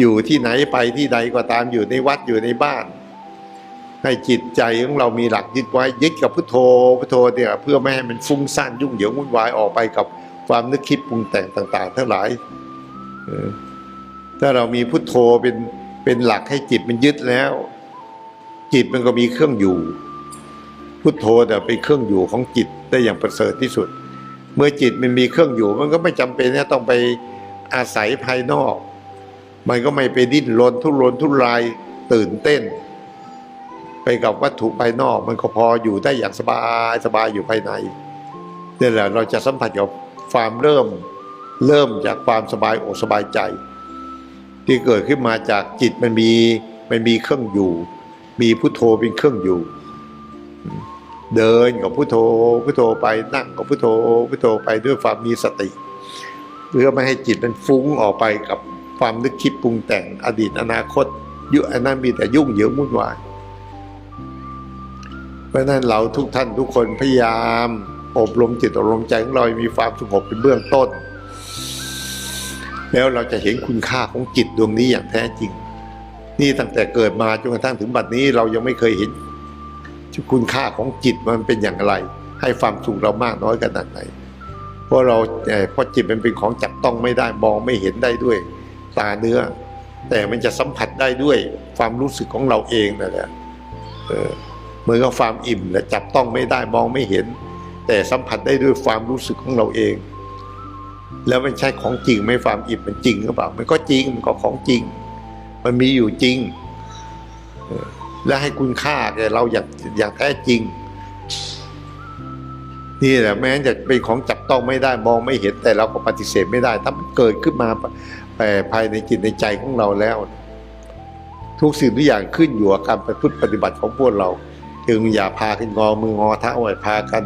อยู่ที่ไหนไปที่ใดก็ตามอยู่ในวัดอยู่ในบ้าน ให้จิตใจของเรามีหลักยึดไว้ยึดกับพุทโธพุทโธเนี่ยเพื่อไม่ให้มันฟุ้งซ่านยุ่งเหยิงวุ่นวายออกไปกับความนึกคิดปรุงแต่งต่าง ๆ ทั้งหลายถ้าเรามีพุทโธเป็นเป็นหลักให้จิตมันยึดแล้ว จิตมันก็มีเครื่องอยู่ พุทโธแต่เป็นเครื่องอยู่ของจิตได้อย่างประเสริฐที่สุด เมื่อจิตมันมีเครื่องอยู่ มันก็ไม่จำเป็นที่ต้องไปอาศัยภายนอก มันก็ไม่ไปดิ้นรนทุรนทุรายตื่นเต้น ไปกับวัตถุภายนอก มันก็พออยู่ได้อย่างสบายสบายอยู่ภายในนี่แหละเราจะสัมผัสกับความเริ่มเริ่มจากความสบายอกสบายใจ ที่เกิดขึ้นมาจากจิตมันมีมันมีเครื่องอยู่ มีพุทโธเป็นเครื่องอยู่ เดินกับพุทโธพุทโธไปนั่งกับพุทโธพุทโธไปด้วยความมีสติเพื่อไม่ให้จิตมันฟุ้งออกไปกับ ความนึกคิดปรุงแต่งอดีตอนาคต ยุอันนั้นมีแต่ยุ่งเหยิงวุ่นวายเพราะนั้นเราทุกท่านทุกคนพยายามอบรมจิตอบรมใจของเราให้มีความสงบเป็นเบื้องต้น แล้วเราจะเห็นคุณค่าของจิตดวงนี้อย่างแท้จริง นี่ตั้งแต่เกิดมาจนกระทั่งถึงบัดนี้เรายังไม่เคยเห็นคุณค่าของจิตมันเป็นอย่างไร ให้ความสุขเรามากน้อยขนาดไหนเพราะเราเอ่อเพราะจิตมันเป็นของจับต้องไม่ได้มองไม่เห็นได้ด้วย ตาเนื้อ แต่มันจะสัมผัสได้ด้วยความรู้สึกของเราเองนั่นแหละเหมือนกับความอิ่มแหละจับต้องไม่ได้มองไม่เห็น แต่สัมผัสได้ด้วยความรู้สึกของเราเอง แล้วมันใช่ของจริงไหม่ความอิ่มมันจริงหรือเปล่ามันก็จริงมันก็ของจริง มันมีอยู่จริงและให้คุณค่าแก่เราอย่างอย่างแท้จริง นี่แหละแม้จะเป็นของจับต้องไม่ได้มองไม่เห็นแต่เราก็ปฏิเสธไม่ได้ ถ้ามันเกิดขึ้นมาเอ่อภายในจิตในใจของเราแล้ว ทุกสิ่งทุกอย่างขึ้นอยู่กับการประพฤติปฏิบัติของพวกเรา จึงอย่าพาขึ้นงอมืองอเท้าไว้พากัน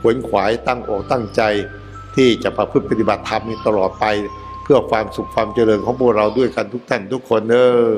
ขวนขวายตั้งอกตั้งใจ ที่จะประพฤติปฏิบัติธรรมนี้ตลอดไป เพื่อความสุขความเจริญของพวกเราด้วยกันทุกท่านทุกคนเออ